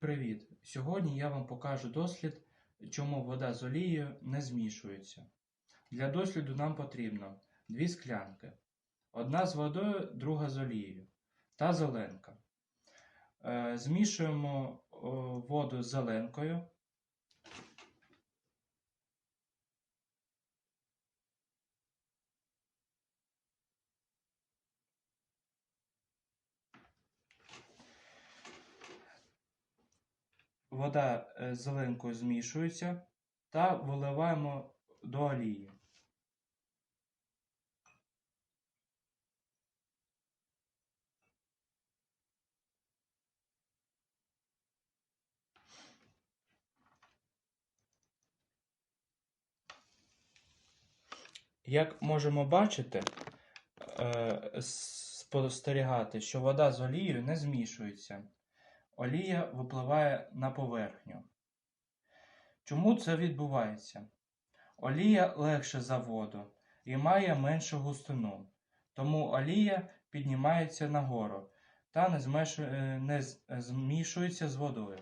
Привіт! Сьогодні я вам покажу дослід, чому вода з олією не змішується. Для досліду нам потрібно дві склянки. Одна з водою, друга з олією та зеленка. Е, Змішуємо воду з зеленкою. Вода е, з зеленкою змішується та виливаємо до олії. Як можемо бачити, е, спостерігати, що вода з олією не змішується. Олія випливає на поверхню. Чому це відбувається? Олія легше за воду і має меншу густину, тому олія піднімається нагору та не, е, змішується з водою.